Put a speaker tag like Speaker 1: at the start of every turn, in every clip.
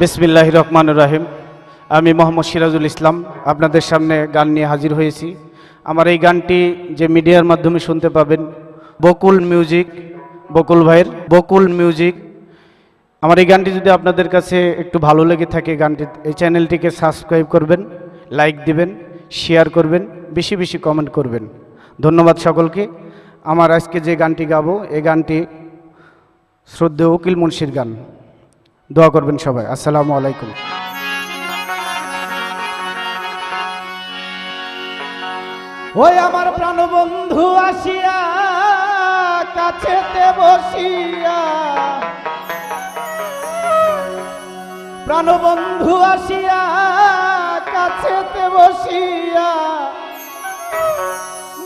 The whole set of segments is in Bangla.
Speaker 1: বিসমিল্লাহ রহমান রাহিম। আমি মোহাম্মদ সিরাজুল ইসলাম, আপনাদের সামনে গান নিয়ে হাজির হয়েছি। আমার এই গানটি যে মিডিয়ার মাধ্যমে শুনতে পাবেন, বকুল মিউজিক, বকুল ভাইয়ের বকুল মিউজিক। আমার এই গানটি যদি আপনাদের কাছে একটু ভালো লেগে থাকে, গানটি এই চ্যানেলটিকে সাবস্ক্রাইব করবেন, লাইক দিবেন, শেয়ার করবেন, বেশি বেশি কমেন্ট করবেন। ধন্যবাদ সকলকে। আমার আজকে যে গানটি গাবো, এই গানটি শ্রদ্ধেয় উকিল মুন্সির গান। দোয়া করবেন সবাই। আসসালামু আলাইকুম।
Speaker 2: ওই আমার প্রাণবন্ধু আসিয়া কাছেতে বসিয়া, প্রাণবন্ধু আসিয়া কাছেতে বসিয়া,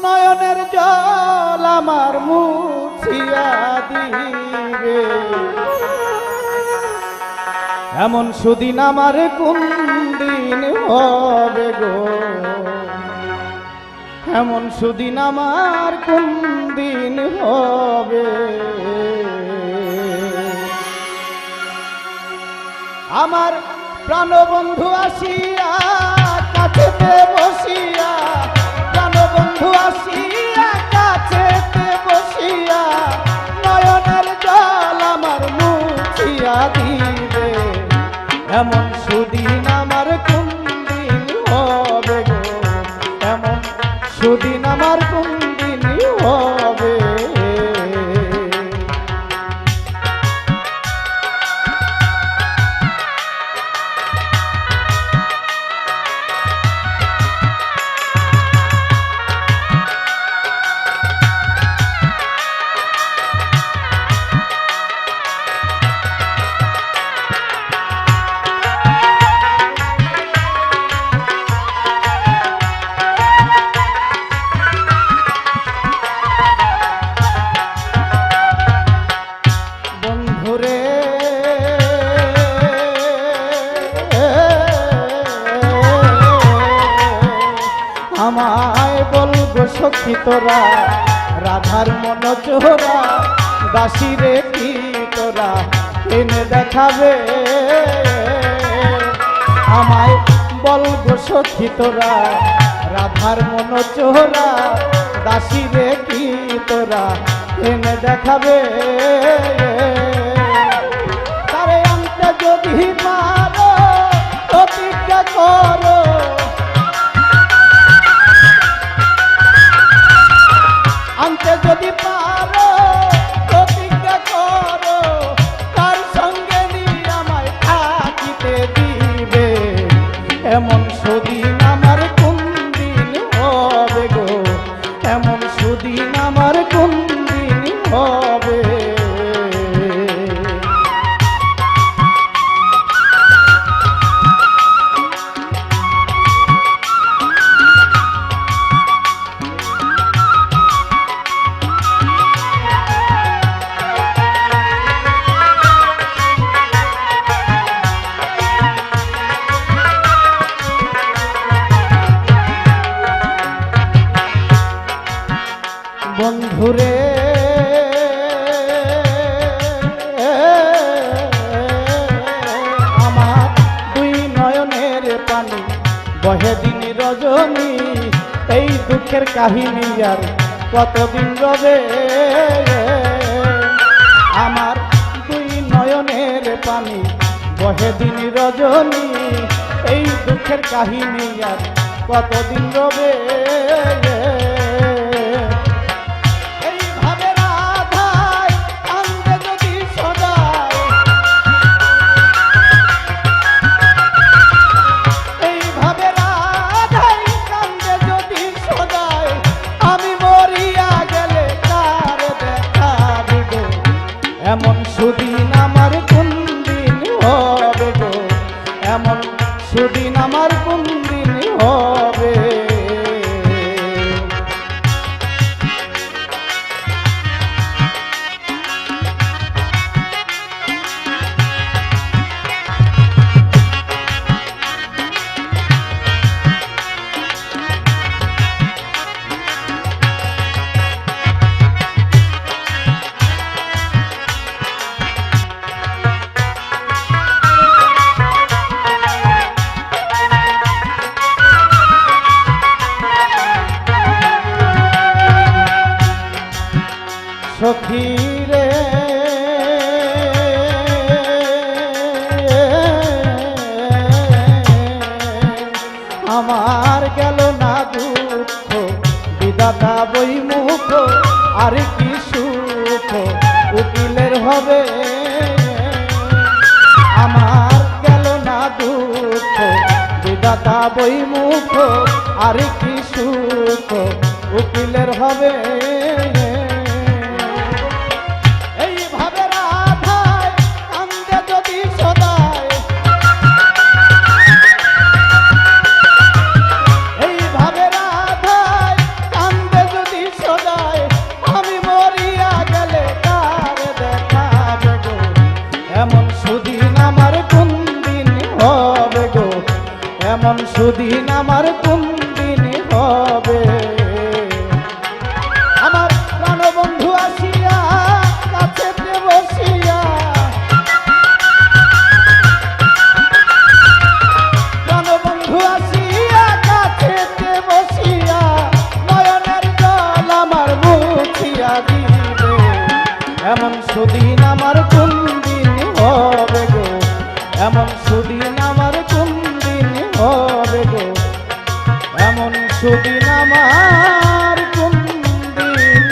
Speaker 2: নয়নের জল আমার মুছিয়া দিবে। এমন সুদিন আমার কোন দিন হবে গো? এমন সুদিন আমার কোন দিন হবে? আমার প্রাণবন্ধু আসিয়া কাছেতে বসিয়া, প্রাণবন্ধু আসিয়া কাছেতে বসিয়া, নয়নের জল আমার মুছিয়া দিবে এমন সুদিন আমায় বলব সখী তোরা, রাধার মন চোরা, দাসিরে কি তোরা এনে দেখাবে? আমায় বলব সখী তোরা, রাধার মন চোরা, দাসিরে কি তোরা এনে দেখাবে? তারে আনতে যদি পারো, প্রতিজ্ঞা করো। আনতে যদি পারো বহে দিন রজনী, এই দুঃখের কাহিনী আর কতদিন রবে? আমার দুই নয়নের পানি বহে দিন রজনী, এই দুঃখের কাহিনী আর কতদিন রবে? আমার গেল না দুঃখ। বিদাতা বই মুখ আর কি সুখ? উকিলের হবে। আমার গেল না দুঃখ। বিদাতা বই মুখ আর কি সুখ? উকিলের হবে। সুদিন আমার কোন দিন হবে? আমার প্রাণবন্ধু আসিয়া কাছেতে বসিয়া প্রাণবন্ধু আসিয়া কাছেতে বসিয়া নয়নের জল আমার মুখিয়া দিবে। এমন সুদিন সুদিন আমার কোন দিন